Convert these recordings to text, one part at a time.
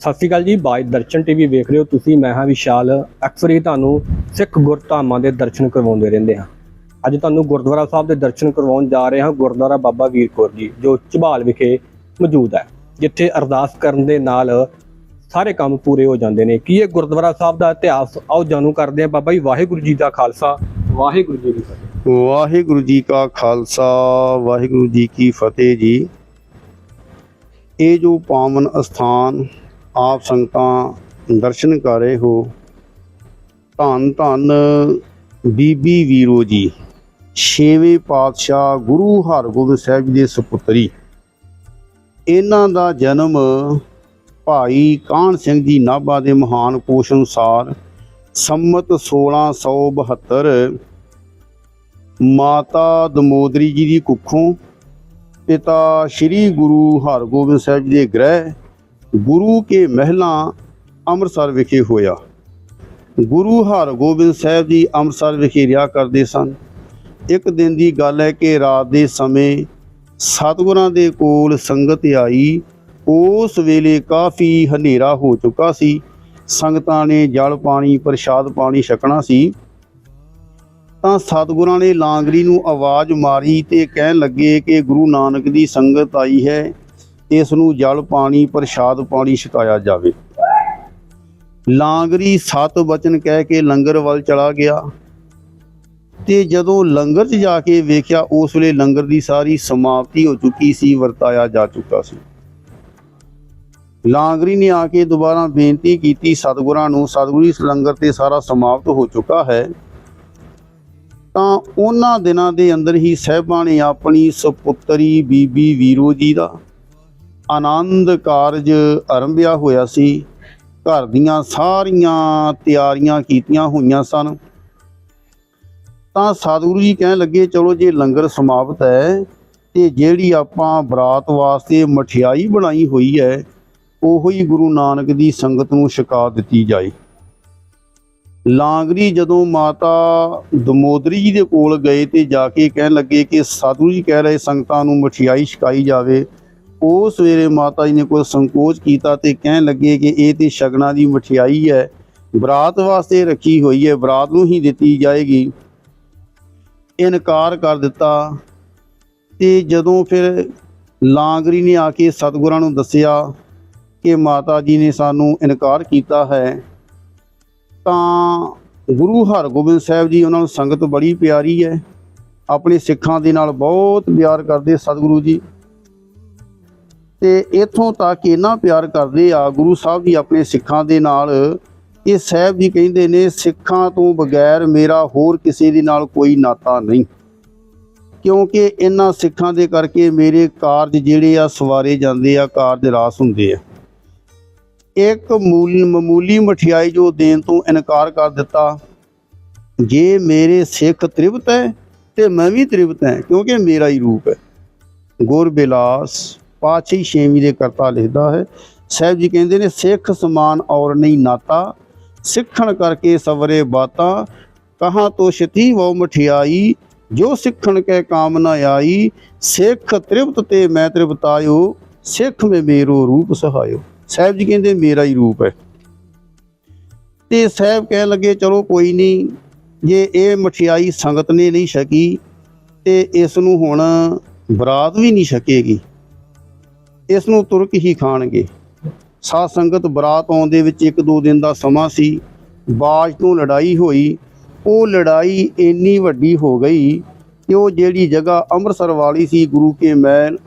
ਸਤਿ ਸ਼੍ਰੀ ਅਕਾਲ ਜੀ, ਬਾਈ ਦਰਸ਼ਨ ਟੀਵੀ ਵੇਖ ਰਹੇ ਹੋ ਤੁਸੀਂ। ਮੈਂ ਹਾਂ ਵਿਸ਼ਾਲ। ਅਕਸਰ ਹੀ ਤੁਹਾਨੂੰ ਸਿੱਖ ਗੁਰਧਾਮਾਂ ਦੇ ਦਰਸ਼ਨ ਕਰਵਾਉਂਦੇ ਰਹਿੰਦੇ ਹਾਂ। ਅੱਜ ਤੁਹਾਨੂੰ ਗੁਰਦੁਆਰਾ ਸਾਹਿਬ ਦੇ ਦਰਸ਼ਨ ਕਰਵਾਉਣ ਜਾ ਰਹੇ ਹਾਂ, ਗੁਰਦੁਆਰਾ ਬਾਬਾ ਵੀਰ ਕੌਰ ਜੀ, ਜੋ ਝਬਾਲ ਵਿਖੇ ਮੌਜੂਦ ਹੈ, ਜਿੱਥੇ ਅਰਦਾਸ ਕਰਨ ਦੇ ਨਾਲ ਸਾਰੇ ਕੰਮ ਪੂਰੇ ਹੋ ਜਾਂਦੇ ਨੇ। ਕੀ ਇਹ ਗੁਰਦੁਆਰਾ ਸਾਹਿਬ ਦਾ ਇਤਿਹਾਸ? ਆਓ ਜਾਣੂ ਕਰਦੇ ਹਾਂ ਬਾਬਾ ਜੀ, ਵਾਹਿਗੁਰੂ ਜੀ ਦਾ ਖਾਲਸਾ। ਵਾਹਿਗੁਰੂ ਜੀ ਦੀ ਫਤਿਹ। ਵਾਹਿਗੁਰੂ ਜੀ ਕਾ ਖਾਲਸਾ, ਵਾਹਿਗੁਰੂ ਜੀ ਕੀ ਫਤਿਹ ਜੀ। ਇਹ ਜੋ ਪਾਵਨ ਅਸਥਾਨ ਆਪ ਸੰਗਤਾਂ ਦਰਸ਼ਨ ਕਰ ਰਹੇ ਹੋ। ਧੰਨ ਧੰਨ ਬੀਬੀ ਵੀਰੋ ਜੀ, ਛੇਵੇਂ ਪਾਤਸ਼ਾਹ ਗੁਰੂ ਹਰਗੋਬਿੰਦ ਸਾਹਿਬ ਜੀ ਦੇ ਸੁਪੁੱਤਰੀ। ਇਹਨਾਂ ਦਾ ਜਨਮ ਭਾਈ ਕਾਹਨ ਸਿੰਘ ਜੀ ਨਾਭਾ ਦੇ ਮਹਾਨ ਕੋਸ਼ ਅਨੁਸਾਰ ਸੰਮਤ 1672 ਮਾਤਾ ਦਮੋਦਰੀ ਜੀ ਦੀ ਕੁੱਖੋਂ ਪਿਤਾ ਸ੍ਰੀ ਗੁਰੂ ਹਰਗੋਬਿੰਦ ਸਾਹਿਬ ਜੀ ਦੇ ਗ੍ਰਹਿ ਗੁਰੂ ਕੇ ਮਹਿਲਾ ਅੰਮ੍ਰਿਤਸਰ ਵਿਖੇ ਹੋਇਆ। ਗੁਰੂ ਹਰਗੋਬਿੰਦ ਸਾਹਿਬ ਜੀ ਅੰਮ੍ਰਿਤਸਰ ਵਿਖੇ ਰਿਹਾ ਕਰਦੇ ਸਨ। ਇੱਕ ਦਿਨ ਦੀ ਗੱਲ ਹੈ ਕਿ ਰਾਤ ਦੇ ਸਮੇਂ ਸਤਿਗੁਰਾਂ ਦੇ ਕੋਲ ਸੰਗਤ ਆਈ। ਉਸ ਵੇਲੇ ਕਾਫੀ ਹਨੇਰਾ ਹੋ ਚੁੱਕਾ ਸੀ। ਸੰਗਤਾਂ ਨੇ ਜਲ ਪਾਣੀ, ਪ੍ਰਸ਼ਾਦ ਪਾਣੀ ਛਕਣਾ ਸੀ। ਤਾਂ ਸਤਿਗੁਰਾਂ ਨੇ ਲਾਂਗਰੀ ਨੂੰ ਆਵਾਜ਼ ਮਾਰੀ ਤੇ ਕਹਿਣ ਲੱਗੇ ਕਿ ਗੁਰੂ ਨਾਨਕ ਦੀ ਸੰਗਤ ਆਈ ਹੈ। ਇਸ ਨੂੰ ਜਲ ਪਾਣੀ, ਪ੍ਰਸ਼ਾਦ ਪਾਣੀ ਛਕਾਇਆ ਜਾਵੇ। ਲਾਂਗਰੀ ਸਤ ਬਚਨ ਕਹਿ ਕੇ ਲੰਗਰ ਵੱਲ ਚਲਾ ਗਿਆ। ਤੇ ਜਦੋਂ ਲੰਗਰ 'ਚ ਜਾ ਕੇ ਵੇਖਿਆ, ਉਸ ਵੇਲੇ ਲੰਗਰ ਦੀ ਸਾਰੀ ਸਮਾਪਤੀ ਹੋ ਚੁੱਕੀ ਸੀ, ਵਰਤਾਇਆ ਜਾ ਚੁੱਕਾ ਸੀ। ਲਾਂਗਰੀ ਨੇ ਆ ਕੇ ਦੁਬਾਰਾ ਬੇਨਤੀ ਕੀਤੀ, ਸਤਿਗੁਰਾਂ ਨੂੰ, ਸਤਿਗੁਰੂ ਇਸ ਲੰਗਰ ਤੇ ਸਾਰਾ ਸਮਾਪਤ ਹੋ ਚੁੱਕਾ ਹੈ। ਤਾਂ ਉਹਨਾਂ ਦਿਨਾਂ ਦੇ ਅੰਦਰ ਹੀ ਸਹਿਬਾਂ ਨੇ ਆਪਣੀ ਸੁਪੁੱਤਰੀ ਬੀਬੀ ਵੀਰੋ ਜੀ ਦਾ ਆਨੰਦ ਕਾਰਜ ਆਰੰਭਿਆ ਹੋਇਆ ਸੀ। ਘਰ ਦੀਆਂ ਸਾਰੀਆਂ ਤਿਆਰੀਆਂ ਕੀਤੀਆਂ ਹੋਈਆਂ ਸਨ। ਤਾਂ ਸਤਿਗੁਰੂ ਜੀ ਕਹਿਣ ਲੱਗੇ, ਚਲੋ ਜੇ ਲੰਗਰ ਸਮਾਪਤ ਹੈ, ਤੇ ਜਿਹੜੀ ਆਪਾਂ ਬਰਾਤ ਵਾਸਤੇ ਮਠਿਆਈ ਬਣਾਈ ਹੋਈ ਹੈ, ਉਹੋ ਹੀ ਗੁਰੂ ਨਾਨਕ ਦੀ ਸੰਗਤ ਨੂੰ ਛਕਾ ਦਿੱਤੀ ਜਾਏ। ਲਾਂਗਰੀ ਜਦੋਂ ਮਾਤਾ ਦਮੋਦਰੀ ਜੀ ਦੇ ਕੋਲ ਗਏ ਤੇ ਜਾ ਕੇ ਕਹਿਣ ਲੱਗੇ ਕਿ ਸਾਧੂ ਜੀ ਕਹਿ ਰਹੇ ਸੰਗਤਾਂ ਨੂੰ ਮਠਿਆਈ ਛਕਾਈ ਜਾਵੇ ਉਸ ਸਵੇਰੇ ਮਾਤਾ ਜੀ ਨੇ ਕੋਈ ਸੰਕੋਚ ਕੀਤਾ ਤੇ ਕਹਿਣ ਲੱਗੇ ਕਿ ਇਹ ਤੇ ਸ਼ਗਨਾਂ ਦੀ ਮਠਿਆਈ ਹੈ, ਬਰਾਤ ਵਾਸਤੇ ਰੱਖੀ ਹੋਈ ਹੈ, ਬਰਾਤ ਨੂੰ ਹੀ ਦਿੱਤੀ ਜਾਏਗੀ। ਇਨਕਾਰ ਕਰ ਦਿੱਤਾ ਤੇ ਜਦੋਂ ਫਿਰ ਲਾਂਗਰੀ ਨੇ ਆ ਕੇ ਸਤਿਗੁਰਾਂ ਨੂੰ ਦੱਸਿਆ ਕਿ ਮਾਤਾ ਜੀ ਨੇ ਸਾਨੂੰ ਇਨਕਾਰ ਕੀਤਾ ਹੈ, ਤਾਂ ਗੁਰੂ ਹਰਗੋਬਿੰਦ ਸਾਹਿਬ ਜੀ ਉਹਨਾਂ ਨੂੰ ਸੰਗਤ ਬੜੀ ਪਿਆਰੀ ਹੈ। ਆਪਣੇ ਸਿੱਖਾਂ ਦੇ ਨਾਲ ਬਹੁਤ ਪਿਆਰ ਕਰਦੇ ਸਤਿਗੁਰੂ ਜੀ। ਤੇ ਇਥੋਂ ਤੱਕ ਇੰਨਾ ਪਿਆਰ ਕਰਦੇ ਆ, ਗੁਰੂ ਸਾਹਿਬ ਜੀ ਆਪਣੇ ਸਿੱਖਾਂ ਦੇ ਨਾਲ। ਇਹ ਸਾਹਿਬ ਜੀ ਕਹਿੰਦੇ ਨੇ, ਸਿੱਖਾਂ ਤੋਂ ਬਗੈਰ ਮੇਰਾ ਹੋਰ ਕਿਸੇ ਦੇ ਨਾਲ ਕੋਈ ਨਾਤਾ ਨਹੀਂ। ਕਿਉਂਕਿ ਇਹਨਾਂ ਸਿੱਖਾਂ ਦੇ ਕਰਕੇ ਮੇਰੇ ਕਾਰਜ ਜਿਹੜੇ ਆ, ਸਵਾਰੇ ਜਾਂਦੇ ਆ, ਕਾਰਜ ਰਾਸ ਹੁੰਦੇ ਆ। ਇੱਕ ਮੂਲ, ਮਾਮੂਲੀ ਮਠਿਆਈ ਜੋ ਦੇਣ ਤੋਂ ਇਨਕਾਰ ਕਰ ਦਿੱਤਾ, ਜੇ ਮੇਰੇ ਸਿੱਖ ਤ੍ਰਿਪਤ ਹੈ ਤੇ ਮੈਂ ਵੀ ਤ੍ਰਿਪਤ ਹਾਂ, ਕਿਉਂਕਿ ਮੇਰਾ ਹੀ ਰੂਪ ਹੈ। ਗੁਰ ਬਿਲਾਸ ਪਾਛੀ ਛੇਵੀਂ ਦੇ ਕਰਤਾ ਲਿਖਦਾ ਹੈ। ਸਾਹਿਬ ਜੀ ਕਹਿੰਦੇ ਨੇ, ਸਿੱਖ ਸਮਾਨ ਔਰ ਨਹੀਂ ਨਾਤਾ, ਸਿੱਖਣ ਕਰਕੇ ਸਵਰੇ ਬਾਤਾਂ, ਕਹਾਂ ਤੋਂ ਛਤੀ ਵੋ ਮਠਿਆਈ, ਜੋ ਸਿੱਖਣ ਕੇ ਕਾਮ ਨਾ ਆਈ, ਸਿੱਖ ਤ੍ਰਿਪਤ ਤੇ ਮੈਂ ਤ੍ਰਿਪਤਾਇਓ, ਸਿੱਖ ਮੇ ਮੇਰੋ ਰੂਪ ਸਹਾਇਓ। ਸਾਹਿਬ ਜੀ ਕਹਿੰਦੇ, ਮੇਰਾ ਹੀ ਰੂਪ ਹੈ। ਤੇ ਸਾਹਿਬ ਕਹਿਣ ਲੱਗੇ, ਚਲੋ ਕੋਈ ਨਹੀਂ, ਜੇ ਇਹ ਮਠਿਆਈ ਸੰਗਤ ਨੇ ਨਹੀਂ ਛਕੀ, ਤੇ ਇਸ ਨੂੰ ਹੁਣ ਬਰਾਤ ਵੀ ਨਹੀਂ ਛਕੇਗੀ। ਇਸ ਨੂੰ ਤੁਰਕ ਹੀ ਖਾਣਗੇ। ਸਾਧ ਸੰਗਤ ਬਰਾਤ ਆਉਣ ਦੇ ਵਿੱਚ ਇੱਕ ਦੋ ਦਿਨ ਦਾ ਸਮਾਂ ਸੀ। ਬਾਜ ਤੋਂ ਲੜਾਈ ਹੋਈ। ਉਹ ਲੜਾਈ ਇੰਨੀ ਵੱਡੀ ਹੋ ਗਈ ਕਿ ਉਹ ਜਿਹੜੀ ਜਗ੍ਹਾ ਅੰਮ੍ਰਿਤਸਰ ਵਾਲੀ ਸੀ, ਗੁਰੂ ਕੇ ਮਹਿਲ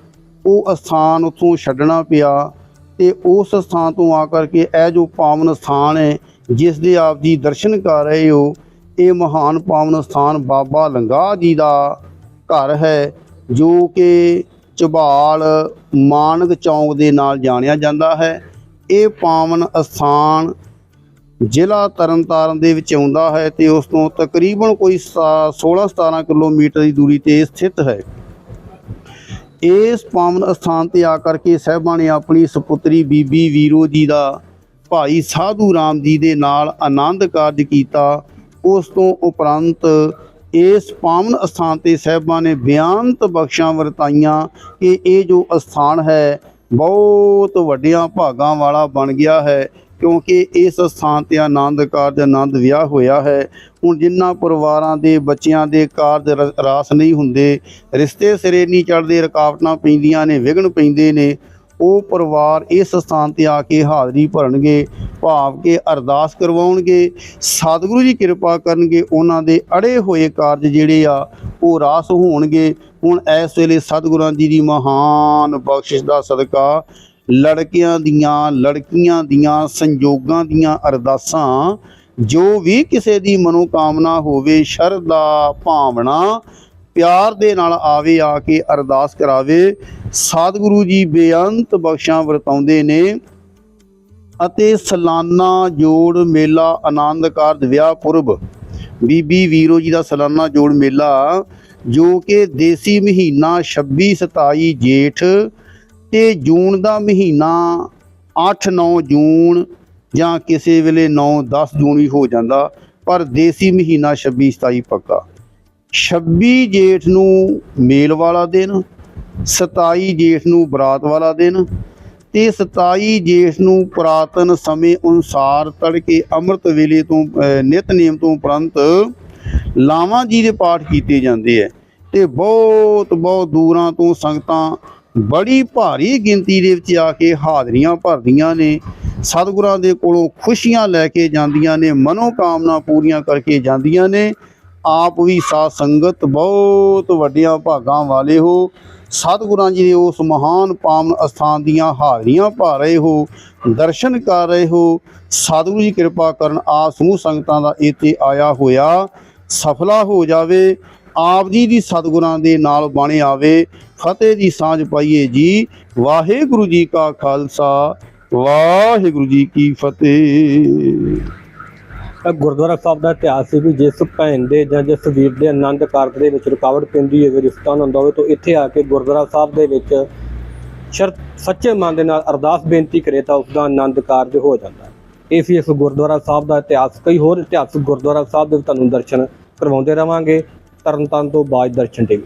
ਉਹ ਅਸਥਾਨ ਉੱਥੋਂ ਛੱਡਣਾ ਪਿਆ ਤੇ ਉਸ ਸਥਾਨ ਤੋਂ ਆ ਕਰਕੇ ਇਹ ਜੋ ਪਾਵਨ ਸਥਾਨ ਹੈ, ਜਿਸ ਦੇ ਆਪ ਜੀ ਦਰਸ਼ਨ ਕਰ ਰਹੇ ਹੋ, ਇਹ ਮਹਾਨ ਪਾਵਨ ਸਥਾਨ ਬਾਬਾ ਲੰਗਾ ਜੀ ਦਾ ਘਰ ਹੈ, ਜੋ ਕਿ ਝਬਾਲ ਮਾਨਕ ਚੌਂਕ ਦੇ ਨਾਲ ਜਾਣਿਆ ਜਾਂਦਾ ਹੈ। ਇਹ ਪਾਵਨ ਅਸਥਾਨ ਜ਼ਿਲ੍ਹਾ ਤਰਨਤਾਰਨ ਦੇ ਵਿੱਚ ਆਉਂਦਾ ਹੈ ਤੇ ਉਸ ਤੋਂ ਤਕਰੀਬਨ ਕੋਈ 16 17 ਕਿਲੋਮੀਟਰ ਦੀ ਦੂਰੀ ਤੇ ਸਥਿਤ ਹੈ। ਇਸ ਪਾਵਨ ਅਸਥਾਨ ਤੇ ਆ ਕਰਕੇ ਸਹਿਬਾਂ ਨੇ ਆਪਣੀ ਸੁਪੁੱਤਰੀ ਬੀਬੀ ਵੀਰੋ ਜੀ ਦਾ ਭਾਈ ਸਾਧੂ ਰਾਮ ਜੀ ਦੇ ਨਾਲ ਆਨੰਦ ਕਾਰਜ ਕੀਤਾ। ਉਸ ਤੋਂ ਉਪਰੰਤ ਇਸ ਪਾਵਨ ਅਸਥਾਨ ਤੇ ਸਹਿਬਾਂ ਨੇ ਬਿਆਨਤ ਬਖਸ਼ਾਂ ਵਰਤਾਈਆਂ ਕਿ ਇਹ ਜੋ ਅਸਥਾਨ ਹੈ, ਬਹੁਤ ਵੱਡਿਆਂ ਭਾਗਾਂ ਵਾਲਾ ਬਣ ਗਿਆ ਹੈ, ਕਿਉਂਕਿ ਇਸ ਸਥਾਨ ਤੇ ਆਨੰਦ ਕਾਰਜ, ਆਨੰਦ ਵਿਆਹ ਹੋਇਆ ਹੈ। ਹੁਣ ਜਿਨ੍ਹਾਂ ਪਰਿਵਾਰਾਂ ਦੇ ਬੱਚਿਆਂ ਦੇ ਕਾਰਜ ਰ- ਰਾਸ ਨਹੀਂ ਹੁੰਦੇ, ਰਿਸ਼ਤੇ ਸਿਰੇ ਨਹੀਂ ਚੜਦੇ ਰੁਕਾਵਟਾਂ ਪੈਂਦੀਆਂ ਨੇ, ਵਿਘਨ ਪੈਂਦੇ ਨੇ ਉਹ ਪਰਿਵਾਰ ਇਸ ਸਥਾਨ ਤੇ ਆ ਕੇ ਹਾਜ਼ਰੀ ਭਰਨਗੇ, ਭਾਵ ਕੇ ਅਰਦਾਸ ਕਰਵਾਉਣਗੇ, ਸਤਿਗੁਰੂ ਜੀ ਕਿਰਪਾ ਕਰਨਗੇ, ਉਹਨਾਂ ਦੇ ਅੜੇ ਹੋਏ ਕਾਰਜ ਜਿਹੜੇ ਆ, ਉਹ ਰਾਸ ਹੋਣਗੇ। ਹੁਣ ਇਸ ਵੇਲੇ ਸਤਿਗੁਰਾਂ ਜੀ ਦੀ ਮਹਾਨ ਬਖਸ਼ਿਸ਼ ਦਾ ਸਦਕਾ, ਲੜਕਿਆਂ ਦੀਆਂ, ਲੜਕੀਆਂ ਦੀਆਂ, ਸੰਜੋਗਾਂ ਦੀਆਂ ਅਰਦਾਸਾਂ, ਜੋ ਵੀ ਕਿਸੇ ਦੀ ਮਨੋਕਾਮਨਾ ਹੋਵੇ, ਸ਼ਰਧਾ, ਭਾਵਨਾ, ਪਿਆਰ ਦੇ ਨਾਲ ਆਵੇ, ਆ ਕੇ ਅਰਦਾਸ ਕਰਾਵੇ। ਸਤਿਗੁਰੂ ਜੀ ਬੇਅੰਤ ਬਖਸ਼ਾਂ ਵਰਤਾਉਂਦੇ ਨੇ ਅਤੇ ਸਲਾਨਾ ਜੋੜ ਮੇਲਾ ਆਨੰਦ ਕਾਰਜ ਵਿਆਹ ਪੁਰਬ। ਬੀਬੀ ਵੀਰੋ ਜੀ ਦਾ ਸਲਾਨਾ ਜੋੜ ਮੇਲਾ, ਜੋ ਕਿ ਦੇਸੀ ਮਹੀਨਾ 26 27 ਜੇਠ ਤੇ ਜੂਨ ਦਾ ਮਹੀਨਾ 8 9 ਜੂਨ ਜਾਂ ਕਿਸੇ ਵੇਲੇ 9 10 ਜੂਨ ਵੀ ਹੋ ਜਾਂਦਾ, ਪਰ ਦੇਸੀ ਮਹੀਨਾ 26 27 ਪੱਕਾ। 26 ਜੇਠ ਨੂੰ ਮੇਲ ਵਾਲਾ ਦਿਨ 27 ਜੇਠ ਨੂੰ ਬਰਾਤ ਵਾਲਾ ਦਿਨ ਤੇ 27 ਜੇਠ ਨੂੰ ਪੁਰਾਤਨ ਸਮੇਂ ਅਨੁਸਾਰ ਤੜਕੇ ਅੰਮ੍ਰਿਤ ਵੇਲੇ ਤੋਂ ਅਹ, ਨਿਤਨੇਮ ਤੋਂ ਉਪਰੰਤ ਲਾਵਾਂ ਜੀ ਦੇ ਪਾਠ ਕੀਤੇ ਜਾਂਦੇ ਐ। ਤੇ ਬਹੁਤ ਬਹੁਤ ਦੂਰਾਂ ਤੋਂ ਸੰਗਤਾਂ ਬੜੀ ਭਾਰੀ ਗਿਣਤੀ ਦੇ ਵਿੱਚ ਆ ਕੇ ਹਾਜ਼ਰੀਆਂ ਭਰਦੀਆਂ ਨੇ। ਸਤਿਗੁਰਾਂ ਦੇ ਕੋਲੋਂ ਖੁਸ਼ੀਆਂ ਲੈ ਕੇ ਜਾਂਦੀਆਂ ਨੇ ਮਨੋਕਾਮਨਾ ਪੂਰੀਆਂ ਕਰਕੇ ਜਾਂਦੀਆਂ ਨੇ। ਆਪ ਵੀ ਸਾਧ ਸੰਗਤ ਬਹੁਤ ਵੱਡੀਆਂ ਭਾਗਾਂ ਵਾਲੇ ਹੋ। ਸਤਿਗੁਰਾਂ ਜੀ ਦੇ ਉਸ ਮਹਾਨ ਪਾਵਨ ਅਸਥਾਨ ਦੀਆਂ ਹਾਜ਼ਰੀਆਂ ਭਰ ਰਹੇ ਹੋ, ਦਰਸ਼ਨ ਕਰ ਰਹੇ ਹੋ। ਸਤਿਗੁਰੂ ਜੀ ਕਿਰਪਾ ਕਰਨ ਆ ਸਮੂਹ ਸੰਗਤਾਂ ਦਾ ਇੱਥੇ ਆਇਆ ਹੋਇਆ ਸਫਲਾ ਹੋ ਜਾਵੇ। ਆਪ ਜੀ ਦੀ ਸਤਿਗੁਰਾਂ ਦੇ ਨਾਲ ਬਣੇ ਆਵੇ। ਫਤਿਹ ਦੀ ਸਾਂਝ ਪਾਈਏ ਜੀ। ਵਾਹਿਗੁਰੂ ਜੀ ਕਾ ਖਾਲਸਾ, ਵਾਹਿਗੁਰੂ ਜੀ ਕੀ ਫਤਿਹ। ਗੁਰਦੁਆਰਾ ਸਾਹਿਬ ਦਾ ਇਤਿਹਾਸ ਸੀ ਵੀ ਜਿਸ ਭੈਣ ਦੇ ਜਾਂ ਜਿਸ ਵੀਰ ਦੇ ਆਨੰਦ ਕਾਰਜ ਦੇ ਵਿੱਚ ਰੁਕਾਵਟ ਪੈਂਦੀ ਹੋਵੇ, ਰਿਸ਼ਤਾ ਨਾ ਹੁੰਦਾ ਹੋਵੇ, ਤਾਂ ਇੱਥੇ ਆ ਕੇ ਗੁਰਦੁਆਰਾ ਸਾਹਿਬ ਦੇ ਵਿੱਚ ਸ਼ਰਤ ਸੱਚੇ ਮਨ ਦੇ ਨਾਲ ਅਰਦਾਸ ਬੇਨਤੀ ਕਰੇ ਤਾਂ ਉਸ ਦਾ ਆਨੰਦ ਕਾਰਜ ਹੋ ਜਾਂਦਾ। ਹੈ ਇਹ ਸੀ ਇਸ ਗੁਰਦੁਆਰਾ ਸਾਹਿਬ ਦਾ ਇਤਿਹਾਸ। ਕਈ ਹੋਰ ਇਤਿਹਾਸਕ ਗੁਰਦੁਆਰਾ ਸਾਹਿਬ ਦੇ ਤੁਹਾਨੂੰ ਦਰਸ਼ਨ ਕਰਵਾਉਂਦੇ ਰਵਾਂਗੇ। ਤਰਨਤਾਰਨ ਤੋਂ ਬਾਜ ਦਰਸ਼ਨ ਟੀਵੀ